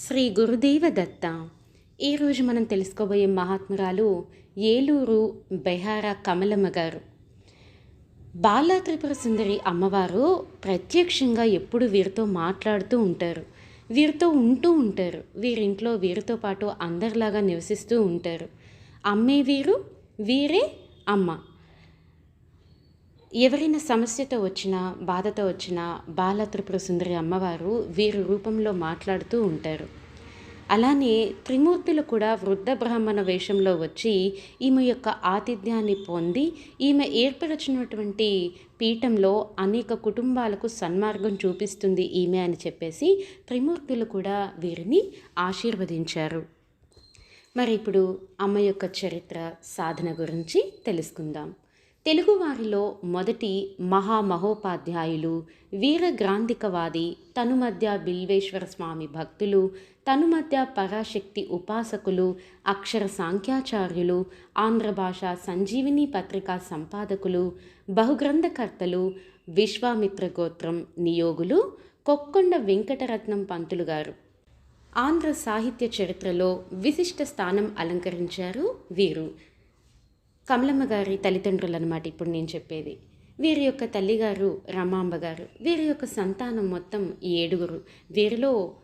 శ్రీ గురుదేవ దత్త ఈరోజు మనం తెలుసుకోబోయే మహాత్మురాలు ఏలూరు బెహారా కమలమ్మ గారు. బాలా త్రిపుర సుందరి అమ్మవారు ప్రత్యక్షంగా ఎప్పుడు వీరితో మాట్లాడుతూ ఉంటారు. వీరితో ఉంటూ ఉంటారు. వీరింట్లో వీరితో పాటు అందరిలాగా నివసిస్తూ ఉంటారు. అమ్మే వీరు వీరే అమ్మ. ఎవరైనా సమస్యతో వచ్చినా బాధతో వచ్చినా బాల త్రిపుర సుందరి అమ్మవారు వీరి రూపంలో మాట్లాడుతూ ఉంటారు. అలానే త్రిమూర్తులు కూడా వృద్ధ బ్రాహ్మణ వేషంలో వచ్చి ఈమె యొక్క ఆతిథ్యాన్ని పొంది ఈమె ఏర్పరచినటువంటి పీఠంలో అనేక కుటుంబాలకు సన్మార్గం చూపిస్తుంది ఈమె అని చెప్పేసి త్రిమూర్తులు కూడా వీరిని ఆశీర్వదించారు. మరి ఇప్పుడు అమ్మ యొక్క చరిత్ర సాధన గురించి తెలుసుకుందాం. తెలుగువారిలో మొదటి మహామహోపాధ్యాయులు వీరగ్రాంధికవాది తనుమధ్య బిల్వేశ్వర స్వామి భక్తులు తనుమధ్య పరాశక్తి ఉపాసకులు అక్షర సాంఖ్యాచార్యులు ఆంధ్ర భాష సంజీవిని పత్రికా సంపాదకులు బహుగ్రంథకర్తలు విశ్వామిత్ర గోత్రం నియోగులు కొక్కొండ వెంకటరత్నం పంతులు గారు. ఆంధ్ర సాహిత్య చరిత్రలో విశిష్ట స్థానం అలంకరించారు వీరు. కమలమ్మ గారి తల్లిదండ్రులు అనమాట ఇప్పుడు నేను చెప్పేది. వీరి యొక్క తల్లిగారు రమాంబ గారు. వీరి యొక్క సంతానం మొత్తం ఏడుగురు. వీరిలో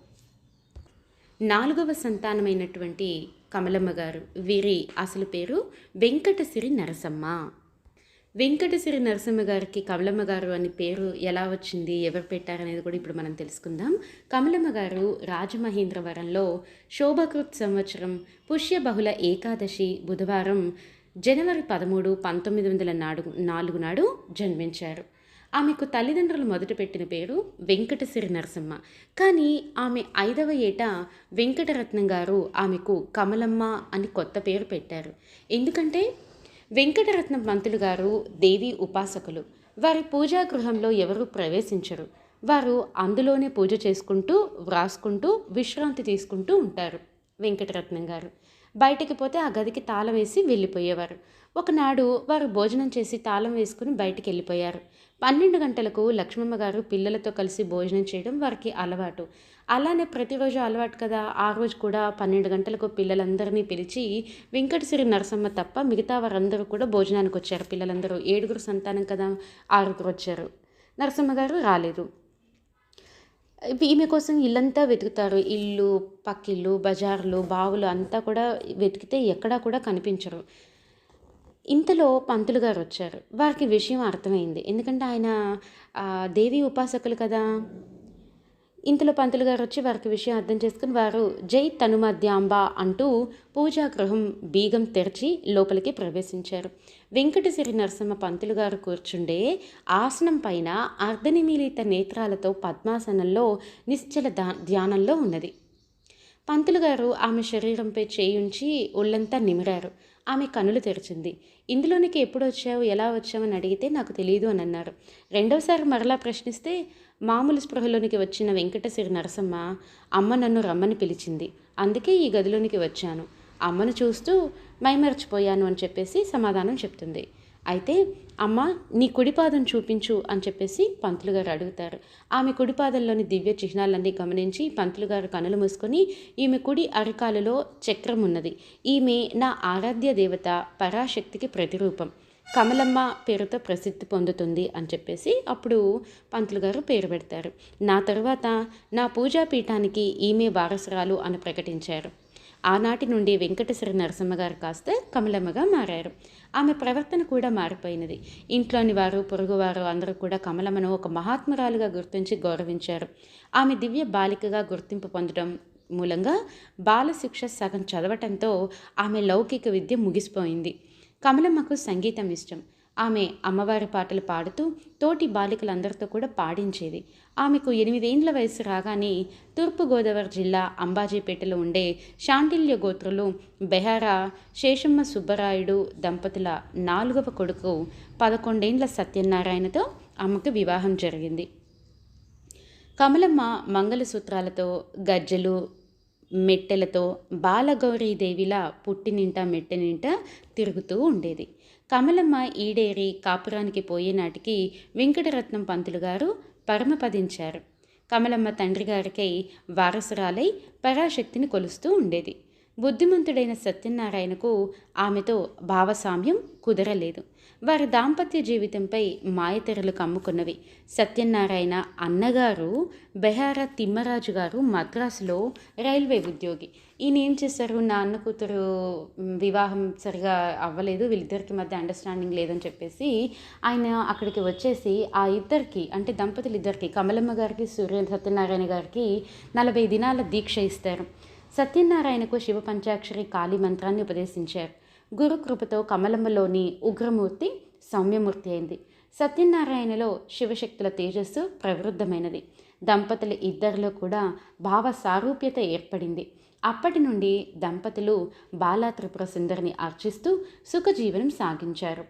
నాలుగవ సంతానమైనటువంటి కమలమ్మ గారు. వీరి అసలు పేరు వెంకటసిరి నరసమ్మ. వెంకటసిరి నరసింహ గారికి కమలమ్మ గారు అని పేరు ఎలా వచ్చింది ఎవరు పెట్టారనేది కూడా ఇప్పుడు మనం తెలుసుకుందాం. కమలమ్మ గారు రాజమహేంద్రవరంలో శోభకృత్ సంవత్సరం పుష్య బహుళ ఏకాదశి బుధవారం జనవరి పదమూడు పంతొమ్మిది వందల నాడు నాలుగు నాడు జన్మించారు. ఆమెకు తల్లిదండ్రులు మొదట పెట్టిన పేరు వెంకటసిరి నరసమ్మ కానీ ఆమె ఐదవ ఏట వెంకటరత్నం గారు ఆమెకు కమలమ్మ అని కొత్త పేరు పెట్టారు. ఎందుకంటే వెంకటరత్నం మంతులు గారు దేవి ఉపాసకులు. వారి పూజా గృహంలో ఎవరు ప్రవేశించరు. వారు అందులోనే పూజ చేసుకుంటూ వ్రాసుకుంటూ విశ్రాంతి తీసుకుంటూ ఉంటారు వెంకటరత్నం గారు. బయటికి పోతే ఆ గదికి తాళం వేసి వెళ్ళిపోయేవారు. ఒకనాడు వారు భోజనం చేసి తాళం వేసుకుని బయటికి వెళ్ళిపోయారు. పన్నెండు గంటలకు లక్ష్మమ్మ గారు పిల్లలతో కలిసి భోజనం చేయడం వారికి అలవాటు. అలానే ప్రతిరోజు అలవాటు కదా ఆ రోజు కూడా పన్నెండు గంటలకు పిల్లలందరినీ పిలిచి వెంకటసిరి నరసమ్మ తప్ప మిగతా వారందరూ కూడా భోజనానికి వచ్చారు. పిల్లలందరూ ఏడుగురు సంతానం కదా ఆరుగురు వచ్చారు. నరసమ్మ గారు రాలేదు. ఈమె కోసం ఇల్లంతా వెతుకుతారు. ఇల్లు పక్కిల్లు బజార్లు బావులు అంతా కూడా వెతికితే ఎక్కడా కూడా కనిపించరు. ఇంతలో పంతులు గారు వచ్చారు. వారికి విషయం అర్థమైంది. ఎందుకంటే ఆయన దేవి ఉపాసకులు కదా? ఇంతలో పంతులు గారు వచ్చి వారికి విషయం అర్థం చేసుకుని వారు జై తనుమధ్యాంబ అంటూ పూజా గృహం బీగం తెరిచి లోపలికి ప్రవేశించారు. వెంకటసిరి నరసింహ పంతులు గారు కూర్చుండే ఆసనం పైన అర్ధనిమీలిత నేత్రాలతో పద్మాసనంలో నిశ్చల ధ్యానంలో ఉన్నది. పంతులు గారు ఆమె శరీరంపై చేయుంచి ఒళ్ళంతా నిమిరారు. ఆమె కనులు తెరిచింది. ఇందులోనికి ఎప్పుడు వచ్చావు? ఎలా వచ్చావని అడిగితే నాకు తెలియదు అని అన్నారు. రెండవసారి మరలా ప్రశ్నిస్తే మామూలు స్పృహలోనికి వచ్చిన వెంకటసిరి నరసమ్మ అమ్మ నన్ను రమ్మని పిలిచింది. అందుకే ఈ గదిలోనికి వచ్చాను. అమ్మను చూస్తూ మైమర్చిపోయాను అని చెప్పేసి సమాధానం చెప్తుంది. అయితే అమ్మ నీ కుడిపాదం చూపించు అని చెప్పేసి పంతులు గారు అడుగుతారు. ఆమె కుడిపాదంలోని దివ్య చిహ్నాలన్నీ గమనించి పంతులు గారు కనులు మూసుకొని ఈమె కుడి అరకాలలో చక్రం ఉన్నది. ఈమె నా ఆరాధ్య దేవత పరాశక్తికి ప్రతిరూపం. కమలమ్మ పేరుతో ప్రసిద్ధి పొందుతుంది అని చెప్పేసి అప్పుడు పంతులు గారు పేరు పెడతారు. నా తరువాత నా పూజాపీఠానికి ఈమె వారసురాలు అని ప్రకటించారు. ఆనాటి నుండి వెంకటేశ్వర నరసింహ గారు కాస్త కమలమ్మగా మారారు. ఆమె ప్రవర్తన కూడా మారిపోయినది. ఇంట్లోని వారు పొరుగువారు అందరూ కూడా కమలమ్మను ఒక మహాత్మురాలుగా గుర్తించి గౌరవించారు. ఆమె దివ్య బాలికగా గుర్తింపు పొందడం మూలంగా బాలశిక్ష సగం చదవటంతో ఆమె లౌకిక విద్య ముగిసిపోయింది. కమలమ్మకు సంగీతం ఇష్టం. ఆమె అమ్మవారి పాటలు పాడుతూ తోటి బాలికలందరితో కూడా పాడించేది. ఆమెకు ఎనిమిదేండ్ల వయసు రాగానే తూర్పుగోదావరి జిల్లా అంబాజీపేటలో ఉండే శాంటిల్య గోత్రులు బెహారా శేషమ్మ సుబ్బరాయుడు దంపతుల నాలుగవ కొడుకు పదకొండేండ్ల సత్యనారాయణతో ఆమెకు వివాహం జరిగింది. కమలమ్మ మంగళసూత్రాలతో గజ్జలు మెట్టెలతో బాలగౌరీదేవిలా పుట్టినింట మెట్టెనింట తిరుగుతూ ఉండేది. కమలమ్మ ఈడేరి కాపురానికి పోయే నాటికి వెంకటరత్నం పంతులు గారు పరమపదించారు. కమలమ్మ తండ్రి గారికై వారసురాలై పరాశక్తిని కొలుస్తూ ఉండేది. బుద్ధిమంతుడైన సత్యనారాయణకు ఆమెతో భావసామ్యం కుదరలేదు. వారి దాంపత్య జీవితంపై మాయతెరలు కమ్ముకున్నవి. సత్యనారాయణ అన్నగారు బెహారా తిమ్మరాజు గారు మద్రాసులో రైల్వే ఉద్యోగి. ఈయన ఏం చేశారు? నా అన్న కూతురు వివాహం సరిగా అవ్వలేదు. వీళ్ళిద్దరికి మధ్య అండర్స్టాండింగ్ లేదని చెప్పేసి ఆయన అక్కడికి వచ్చేసి ఆ ఇద్దరికి అంటే దంపతులు ఇద్దరికి కమలమ్మ గారికి సూర్య సత్యనారాయణ గారికి నలభై దినాల దీక్ష ఇస్తారు. సత్యనారాయణకు శివ పంచాక్షరి కాళీ మంత్రాన్ని ఉపదేశించారు. గురు కృపతో కమలమ్మలోని ఉగ్రమూర్తి సౌమ్యమూర్తి అయింది. సత్యనారాయణలో శివశక్తుల తేజస్సు ప్రవృద్ధమైనది. దంపతుల ఇద్దరిలో కూడా భావ సారూప్యత ఏర్పడింది. అప్పటి నుండి దంపతులు బాలా త్రిపుర సుందరిని అర్చిస్తూ సుఖజీవనం సాగించారు.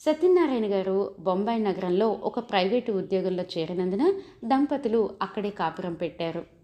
సత్యనారాయణ గారు బొంబాయి నగరంలో ఒక ప్రైవేటు ఉద్యోగంలో చేరినందున దంపతులు అక్కడే కాపురం పెట్టారు.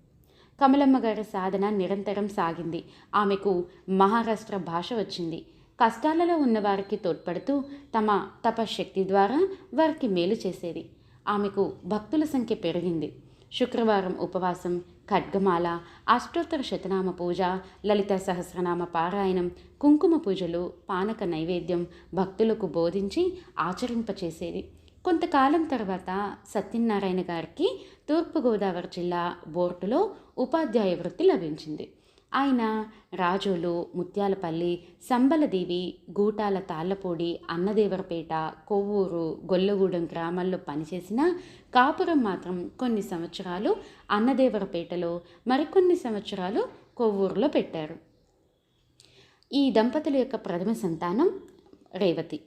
కమలమ్మ గారి సాధన నిరంతరం సాగింది. ఆమెకు మహారాష్ట్ర భాష వచ్చింది. కష్టాలలో ఉన్నవారికి తోడ్పడుతూ తమ తపశక్తి ద్వారా వారికి మేలు చేసేది. ఆమెకు భక్తుల సంఖ్య పెరిగింది. శుక్రవారం ఉపవాసం ఖడ్గమాల అష్టోత్తర శతనామ పూజ లలిత సహస్రనామ పారాయణం కుంకుమ పూజలు పానక నైవేద్యం భక్తులకు బోధించి ఆచరింపచేసేది. కొంతకాలం తర్వాత సత్యనారాయణ గారికి తూర్పుగోదావరి జిల్లా బోర్డులో ఉపాధ్యాయ వృత్తి లభించింది. ఆయన రాజోలు ముత్యాలపల్లి సంబలదేవి గూటాల తాళ్ళపూడి అన్నదేవరపేట కొవ్వూరు గొల్లగూడెం గ్రామాల్లో పనిచేసిన కాపురం మాత్రం కొన్ని సంవత్సరాలు అన్నదేవరపేటలో మరికొన్ని సంవత్సరాలు కొవ్వూరులో పెట్టారు. ఈ దంపతుల యొక్క ప్రథమ సంతానం రేవతి.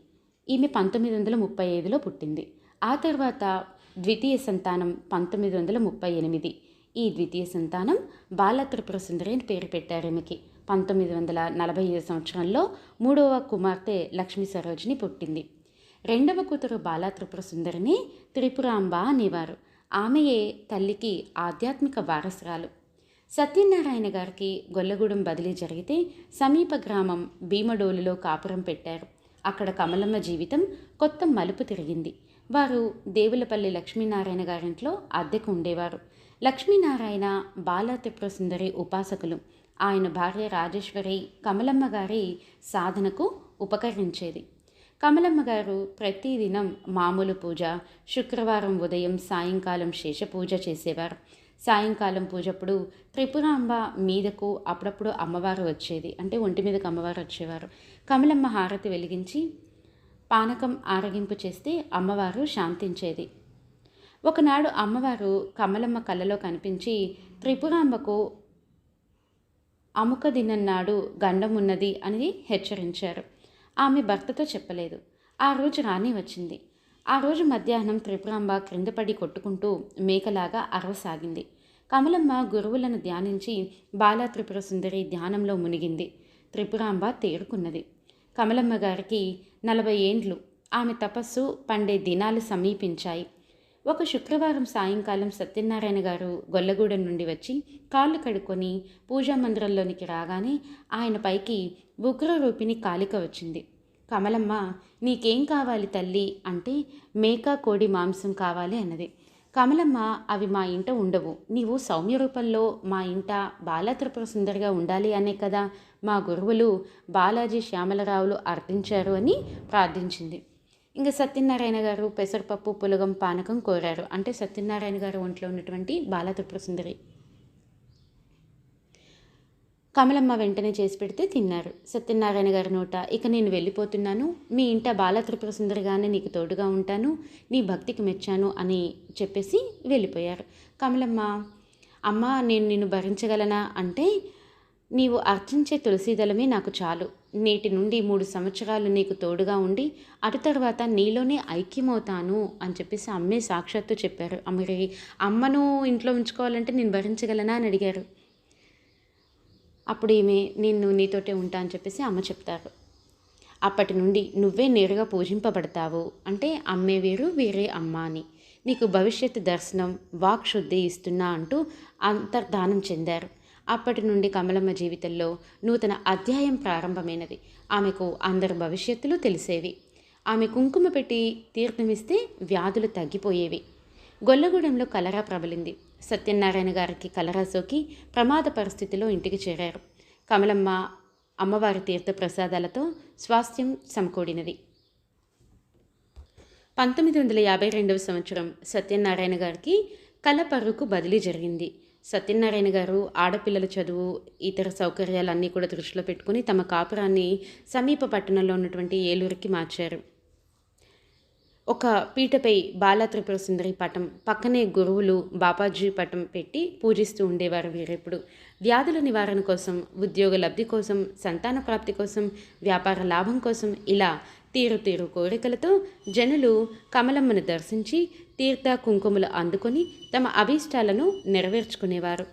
ఈమె పంతొమ్మిది వందల ముప్పై ఐదులో పుట్టింది. ఆ తర్వాత ద్వితీయ సంతానం పంతొమ్మిది వందల ముప్పై ఎనిమిది. ఈ ద్వితీయ సంతానం బాలత్రిపుర సుందరి అని పేరు పెట్టారు ఈమెకి. పంతొమ్మిది వందల నలభై ఐదు సంవత్సరంలో మూడవ కుమార్తె లక్ష్మీ సరోజిని పుట్టింది. రెండవ కూతురు బాలా త్రిపుర సుందరిని త్రిపురాంబ అనేవారు. ఆమెయే తల్లికి ఆధ్యాత్మిక వారసురాలు. సత్యనారాయణ గారికి గొల్లగూడెం బదిలీ జరిగితే సమీప గ్రామం భీమడోలులో కాపురం పెట్టారు. అక్కడ కమలమ్మ జీవితం కొత్త మలుపు తిరిగింది. వారు దేవులపల్లి లక్ష్మీనారాయణ గారింట్లో అద్దెకు ఉండేవారు. లక్ష్మీనారాయణ బాల ఉపాసకులు. ఆయన భార్య రాజేశ్వరి కమలమ్మ గారి సాధనకు ఉపకరించేది. కమలమ్మ గారు ప్రతిదినం మామూలు పూజ శుక్రవారం ఉదయం సాయంకాలం శేష పూజ చేసేవారు. సాయంకాలం పూజప్పుడు త్రిపురాంబ మీదకు అప్పుడప్పుడు అమ్మవారు వచ్చేది. అంటే ఒంటి మీదకు అమ్మవారు వచ్చేవారు. కమలమ్మ హారతి వెలిగించి పానకం ఆరగింపు చేస్తే అమ్మవారు శాంతించేది. ఒకనాడు అమ్మవారు కమలమ్మ కళ్ళలో కనిపించి త్రిపురాంబకు అముక దినన్నాడు గండం ఉన్నది అని హెచ్చరించారు. ఆమె భర్తతో చెప్పలేదు. ఆ రోజు రాణి వచ్చింది. ఆ రోజు మధ్యాహ్నం త్రిపురాంబ క్రిందపడి కొట్టుకుంటూ మేకలాగా అరవసాగింది. కమలమ్మ గురువులను ధ్యానించి బాలా త్రిపుర సుందరి ధ్యానంలో మునిగింది. త్రిపురాంబ తేరుకున్నది. కమలమ్మ గారికి నలభై ఏండ్లు. ఆమె తపస్సు పండే దినాలు సమీపించాయి. ఒక శుక్రవారం సాయంకాలం సత్యనారాయణ గారు గొల్లగూడెం నుండి వచ్చి కాళ్ళు కడుక్కొని పూజా మందిరంలోనికి రాగానే ఆయన పైకి ఉగ్రరూపిణి కాలిక వచ్చింది. కమలమ్మ నీకేం కావాలి తల్లి అంటే మేక కోడి మాంసం కావాలి అన్నది. కమలమ్మ అవి మా ఇంట ఉండవు. నీవు సౌమ్య రూపంలో మా ఇంట బాలత్రిపుర సుందరిగా ఉండాలి అనే కదా మా గురువులు బాలాజీ శ్యామలరావులు అర్థించారు అని ప్రార్థించింది. ఇంకా సత్యనారాయణ గారు పెసరపప్పు పులగం పానకం కోరారు. అంటే సత్యనారాయణ గారు ఒంట్లో ఉన్నటువంటి బాలత్రిపుర కమలమ్మ వెంటనే చేసి పెడితే తిన్నారు. సత్యనారాయణ గారి నోట ఇక నేను వెళ్ళిపోతున్నాను. మీ ఇంట బాలత్రిపుర సుందరిగానే నీకు తోడుగా ఉంటాను. నీ భక్తికి మెచ్చాను అని చెప్పేసి వెళ్ళిపోయారు. కమలమ్మ అమ్మ నేను నిన్ను భరించగలనా? అంటే నీవు అర్చించే తులసీదళమే నాకు చాలు. నేటి నుండి మూడు సంవత్సరాలు నీకు తోడుగా ఉండి అటు తర్వాత నీలోనే ఐక్యమవుతాను అని చెప్పేసి అమ్మే సాక్షాత్తు చెప్పారు. మరి అమ్మను ఇంట్లో ఉంచుకోవాలంటే నేను భరించగలనా? అని అడిగారు. అప్పుడు ఈమె నేను నీతోటే ఉంటా అని చెప్పేసి అమ్మ చెప్తారు. అప్పటి నుండి నువ్వే నేరుగా పూజింపబడతావు. అంటే అమ్మే వేరు వేరే అమ్మ అని. నీకు భవిష్యత్తు దర్శనం వాక్ శుద్ధి ఇస్తున్నా అంటూ అంతర్ధానం చెందారు. అప్పటి నుండి కమలమ్మ జీవితంలో నూతన అధ్యాయం ప్రారంభమైనది. ఆమెకు అందరి భవిష్యత్తులు తెలిసేవి. ఆమె కుంకుమ పెట్టి తీర్థమిస్తే వ్యాధులు తగ్గిపోయేవి. గొల్లగూడెంలో కలరా ప్రబలింది. సత్యనారాయణ గారికి కలరా సోకి ప్రమాద పరిస్థితిలో ఇంటికి చేరారు. కమలమ్మ అమ్మవారి తీర్థ ప్రసాదాలతో స్వాస్థ్యం సమకూడినది. పంతొమ్మిది వందల యాభై రెండవ సంవత్సరం సత్యనారాయణ గారికి కలపర్రుకు బదిలీ జరిగింది. సత్యనారాయణ గారు ఆడపిల్లల చదువు ఇతర సౌకర్యాలన్నీ కూడా దృష్టిలో పెట్టుకుని తమ కాపురాన్ని సమీప పట్టణంలో ఉన్నటువంటి ఏలూరుకి మార్చారు. ఒక పీటపై బాలత్రిపుర సుందరి పటం పక్కనే గురువులు బాపాజీ పటం పెట్టి పూజిస్తూ ఉండేవారు వీరెప్పుడు వ్యాధుల నివారణ కోసం ఉద్యోగ లబ్ధి కోసం సంతాన ప్రాప్తి కోసం వ్యాపార లాభం కోసం ఇలా తీరు తీరు కోరికలతో జనులు కమలమ్మను దర్శించి తీర్థ కుంకుమలు అందుకొని తమ అభీష్టాలను నెరవేర్చుకునేవారు.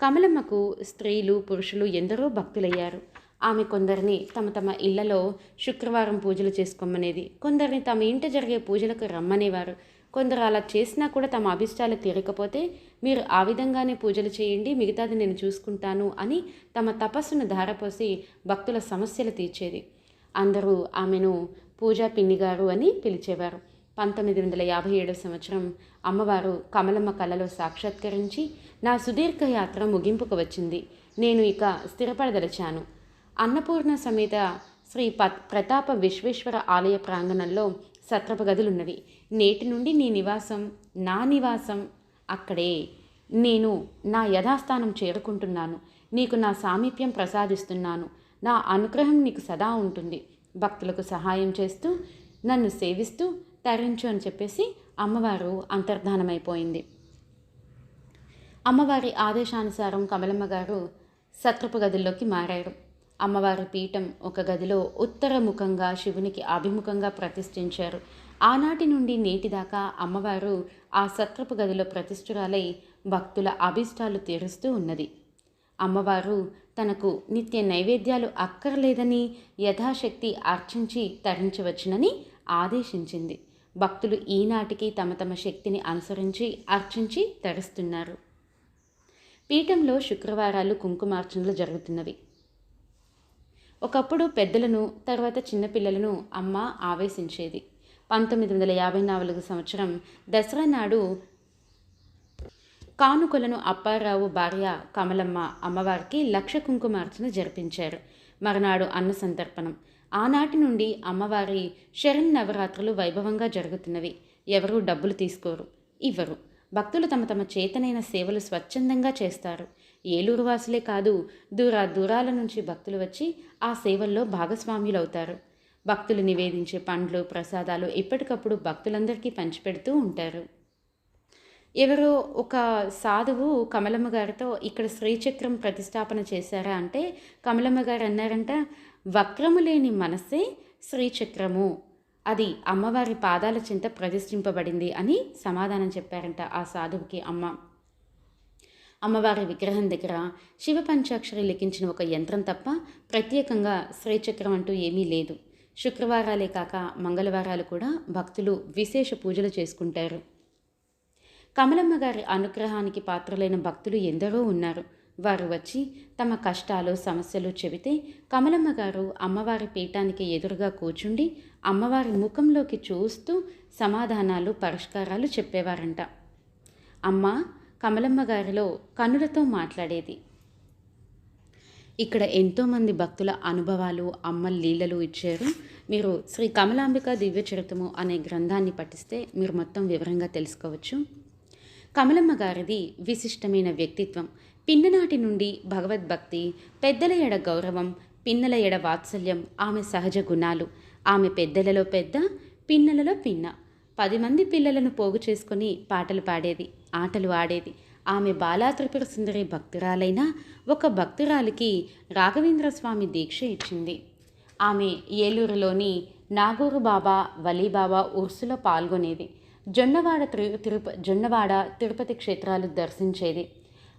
కమలమ్మకు స్త్రీలు పురుషులు ఎందరో భక్తులయ్యారు. ఆమె కొందరిని తమ తమ ఇళ్ళలో శుక్రవారం పూజలు చేసుకోమనేది కొందరిని తమ ఇంట జరిగే పూజలకు రమ్మనేవారు. కొందరు అలా చేసినా కూడా తమ అభిష్టాలు తీరకపోతే మీరు ఆ విధంగానే పూజలు చేయండి మిగతాది నేను చూసుకుంటాను అని తమ తపస్సును ధారపోసి భక్తుల సమస్యలు తీర్చేది. అందరూ ఆమెను పూజా పిన్నిగారు అని పిలిచేవారు. పంతొమ్మిది వందల యాభై ఏడవ సంవత్సరం అమ్మవారు కమలమ్మ కళలో సాక్షాత్కరించి నా సుదీర్ఘ యాత్ర ముగింపుకు వచ్చింది. నేను ఇక స్థిరపడదలిచాను. అన్నపూర్ణ సమేత శ్రీ ప ప్రతాప విశ్వేశ్వర ఆలయ ప్రాంగణంలో సత్రప గదులున్నవి. నేటి నుండి నీ నివాసం నా నివాసం అక్కడే. నేను నా యథాస్థానం చేరుకుంటున్నాను. నీకు నా సామీప్యం ప్రసాదిస్తున్నాను. నా అనుగ్రహం నీకు సదా ఉంటుంది. భక్తులకు సహాయం చేస్తూ నన్ను సేవిస్తూ తరించు అని చెప్పేసి అమ్మవారు అంతర్ధానమైపోయింది. అమ్మవారి ఆదేశానుసారం కమలమ్మ గారు సత్రపు గదుల్లోకి మారారు. అమ్మవారి పీఠం ఒక గదిలో ఉత్తరముఖంగా శివునికి అభిముఖంగా ప్రతిష్ఠించారు. ఆనాటి నుండి నేటి దాకా అమ్మవారు ఆ సత్రపు గదిలో ప్రతిష్ఠురాలై భక్తుల అభిష్టాలు తీరుస్తూ ఉన్నది. అమ్మవారు తనకు నిత్య నైవేద్యాలు అక్కర్లేదని యథాశక్తి అర్చించి తరించవచ్చునని ఆదేశించింది. భక్తులు ఈనాటికి తమ తమ శక్తిని అనుసరించి అర్చించి తరిస్తున్నారు. పీఠంలో శుక్రవారాలు కుంకుమార్చనలు జరుగుతున్నవి. ఒకప్పుడు పెద్దలను తర్వాత చిన్నపిల్లలను అమ్మ ఆవేశించేది. పంతొమ్మిది వందల యాభై నాలుగు సంవత్సరం దసరా నాడు కానుకలను అప్పారావు భార్య కమలమ్మ అమ్మవారికి లక్ష కుంకుమార్చన జరిపించారు. మరునాడు అన్న సంతర్పణం. ఆనాటి నుండి అమ్మవారి శరణ్ నవరాత్రులు వైభవంగా జరుగుతున్నవి. ఎవరూ డబ్బులు తీసుకోరు. ఇవ్వరు. భక్తులు తమ తమ చేతనైన సేవలు స్వచ్ఛందంగా చేస్తారు. ఏలూరు వాసులే కాదు దూర దూరాల నుంచి భక్తులు వచ్చి ఆ సేవల్లో భాగస్వామ్యులవుతారు భక్తులు నివేదించే పండ్లు ప్రసాదాలు ఎప్పటికప్పుడు భక్తులందరికీ పంచిపెడుతూ ఉంటారు. ఎవరో ఒక సాధువు కమలమ్మ గారితో ఇక్కడ శ్రీచక్రం ప్రతిష్టాపన చేశారా అంటే కమలమ్మ గారు అన్నారంట వక్రము లేని మనస్సే శ్రీచక్రము. అది అమ్మవారి పాదాల చింత ప్రతిష్ఠింపబడింది అని సమాధానం చెప్పారంట ఆ సాధువుకి అమ్మ. అమ్మవారి విగ్రహం దగ్గర శివ పంచాక్షరి లిఖించిన ఒక యంత్రం తప్ప ప్రత్యేకంగా శ్రీచక్రం అంటూ ఏమీ లేదు. శుక్రవారాలే కాక మంగళవారాలు కూడా భక్తులు విశేష పూజలు చేసుకుంటారు. కమలమ్మ గారి అనుగ్రహానికి పాత్రలైన భక్తులు ఎందరో ఉన్నారు. వారు వచ్చి తమ కష్టాలు సమస్యలు చెబితే కమలమ్మ గారు అమ్మవారి పీఠానికి ఎదురుగా కూర్చుండి అమ్మవారి ముఖంలోకి చూస్తూ సమాధానాలు పరిష్కారాలు చెప్పేవారంట. అమ్మ కమలమ్మ గారిలో కనులతో మాట్లాడేది. ఇక్కడ ఎంతోమంది భక్తుల అనుభవాలు అమ్మ లీలలు ఇచ్చారు. మీరు శ్రీ కమలాంబిక దివ్య చరితము అనే గ్రంథాన్ని పఠిస్తే మీరు మొత్తం వివరంగా తెలుసుకోవచ్చు. కమలమ్మ గారిది విశిష్టమైన వ్యక్తిత్వం. పిన్ననాటి నుండి భగవద్భక్తి పెద్దల ఎడ గౌరవం పిన్నల ఎడ వాత్సల్యం ఆమె సహజ గుణాలు. ఆమె పెద్దలలో పెద్ద పిన్నలలో పిన్న. పది మంది పిల్లలను పోగు చేసుకుని పాటలు పాడేది ఆటలు ఆడేది. ఆమె బాలాత్రిపుర సుందరి భక్తురాలైన ఒక భక్తురాలికి రాఘవేంద్ర స్వామి దీక్ష ఇచ్చింది. ఆమె ఏలూరులోని నాగూరు బాబా వలీబాబా ఉర్సులో పాల్గొనేది. జొన్నవాడ తిరు తిరుప జొన్నవాడ తిరుపతి క్షేత్రాలు దర్శించేది.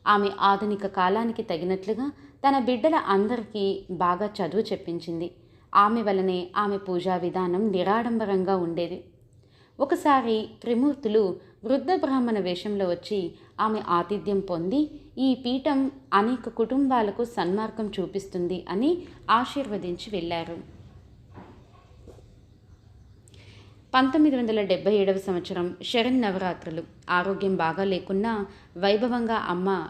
ఆమె ఆధునిక కాలానికి తగినట్లుగా తన బిడ్డల అందరికీ బాగా చదువు చెప్పించింది. ఆమె వలనే ఆమె పూజా విధానం నిరాడంబరంగా ఉండేది. ఒకసారి త్రిమూర్తులు వృద్ధ బ్రాహ్మణ వేషంలో వచ్చి ఆమె ఆతిథ్యం పొంది ఈ పీఠం అనేక కుటుంబాలకు సన్మార్గం చూపిస్తుంది అని ఆశీర్వదించి వెళ్ళారు. పంతొమ్మిది వందల డెబ్బై ఏడవ సంవత్సరం శరణ్ నవరాత్రులు. ఆరోగ్యం బాగా లేకున్నా వైభవంగా అమ్మ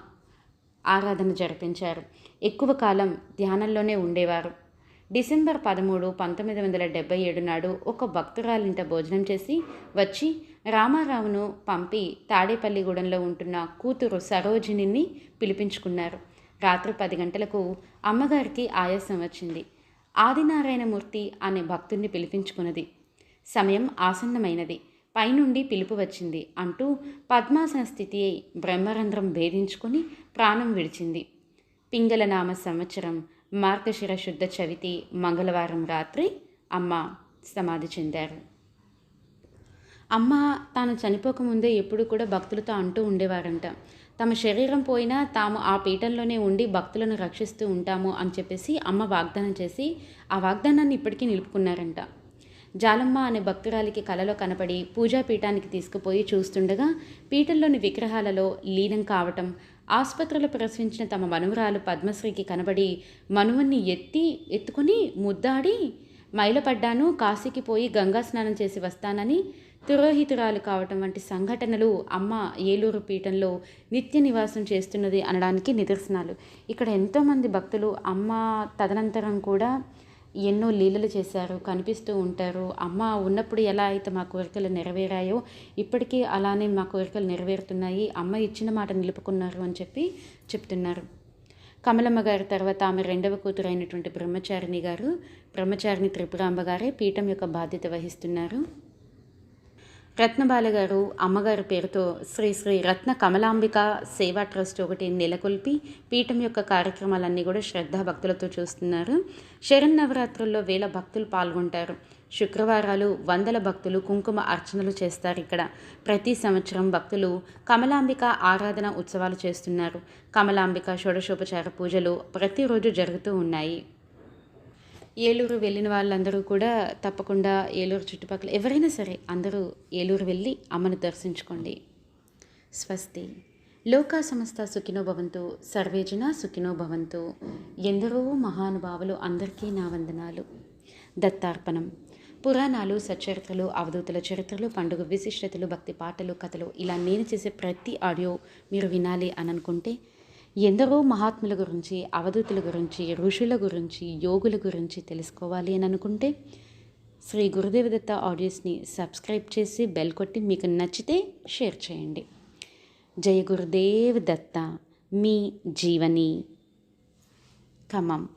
ఆరాధన జరిపించారు. ఎక్కువ కాలం ధ్యానంలోనే ఉండేవారు. డిసెంబర్ పదమూడు పంతొమ్మిది వందల డెబ్బై ఏడు నాడు ఒక భక్తురాలింట భోజనం చేసి వచ్చి రామారావును పంపి తాడేపల్లిగూడెంలో ఉంటున్న కూతురు సరోజినిని పిలిపించుకున్నారు. రాత్రి పది గంటలకు అమ్మగారికి ఆయాసం వచ్చింది. ఆదినారాయణమూర్తి అనే భక్తుడిని పిలిపించుకున్నది. సమయం ఆసన్నమైనది. పైనుండి పిలుపు వచ్చింది. అంటూ పద్మాసన స్థితి అయి బ్రహ్మరంధ్రం భేదించుకుని ప్రాణం విడిచింది. పింగళనామ సంవత్సరం మార్గశిర శుద్ధ చవితి మంగళవారం రాత్రి అమ్మ సమాధి చెందారు. అమ్మ తాను చనిపోకముందే ఎప్పుడు కూడా భక్తులతో అంటూ ఉండేవారంట. తమ శరీరం పోయినా తాము ఆ పీఠంలోనే ఉండి భక్తులను రక్షిస్తూ ఉంటాము అని చెప్పేసి అమ్మ వాగ్దానం చేసి ఆ వాగ్దానాన్ని ఇప్పటికీ నిలుపుకున్నారంట. జాలమ్మ అనే భక్తురాలికి కలలో కనపడి పూజా పీఠానికి తీసుకుపోయి చూస్తుండగా పీఠంలోని విగ్రహాలలో లీనం కావటం ఆసుపత్రిలో ప్రసవించిన తమ మనుమరాలు పద్మశ్రీకి కనబడి మనువన్ని ఎత్తి ఎత్తుకుని ముద్దాడి మైలపడ్డాను కాశీకి పోయి గంగా స్నానం చేసి వస్తానని తిరోహితురాలు కావటం వంటి సంఘటనలు అమ్మ ఏలూరు పీఠంలో నిత్య నివాసం చేస్తున్నది అనడానికి నిదర్శనాలు. ఇక్కడ ఎంతోమంది భక్తులు అమ్మ తదనంతరం కూడా ఎన్నో లీలలు చేశారు కనిపిస్తూ ఉంటారు. అమ్మ ఉన్నప్పుడు ఎలా అయితే మా కోరికలు నెరవేరాయో ఇప్పటికీ అలానే మా కోరికలు నెరవేరుతున్నాయి. అమ్మ ఇచ్చిన మాట నిలుపుకున్నారు అని చెప్పి చెప్తున్నారు. కమలమ్మ గారి తర్వాత ఆమె రెండవ కూతురు అయినటువంటి బ్రహ్మచారిణి గారు బ్రహ్మచారిణి త్రిపురాంబ గారే పీఠం యొక్క బాధ్యత వహిస్తున్నారు. రత్నబాల గారు అమ్మగారి పేరుతో శ్రీ శ్రీ రత్న కమలాంబిక సేవా ట్రస్ట్ ఒకటి నెలకొల్పి పీఠం యొక్క కార్యక్రమాలన్నీ కూడా శ్రద్ధా భక్తులతో చూస్తున్నారు. శరణ్ నవరాత్రుల్లో వేల భక్తులు పాల్గొంటారు. శుక్రవారాలు వందల భక్తులు కుంకుమ అర్చనలు చేస్తారు ఇక్కడ. ప్రతి సంవత్సరం భక్తులు కమలాంబిక ఆరాధన ఉత్సవాలు చేస్తున్నారు. కమలాంబిక షోడశోపచార పూజలు ప్రతిరోజు జరుగుతూ ఉన్నాయి. ఏలూరు వెళ్ళిన వాళ్ళందరూ కూడా తప్పకుండా ఏలూరు చుట్టుపక్కల ఎవరైనా సరే అందరూ ఏలూరు వెళ్ళి అమ్మను దర్శించుకోండి. స్వస్తి. లోకా సంస్థ సుఖినో భవంతు సర్వేజన సుఖినో భవంతు. ఎందరో మహానుభావులు అందరికీ నా వందనాలు. దత్తార్పణం. పురాణాలు సచరిత్రలు అవధూతుల చరిత్రలు పండుగ విశిష్టతలు భక్తి పాటలు కథలు ఇలా నేను చేసే ప్రతి ఆడియో మీరు వినాలి అని అనుకుంటే ఎందరో మహాత్ముల గురించి అవధూతుల గురించి ఋషుల గురించి యోగుల గురించి తెలుసుకోవాలి అని అనుకుంటే శ్రీ గురుదేవదత్త ఆడియోస్ని సబ్స్క్రైబ్ చేసి బెల్ కొట్టి మీకు నచ్చితే షేర్ చేయండి. జయ గురుదేవ్ దత్త మీ జీవని ఖమ్మం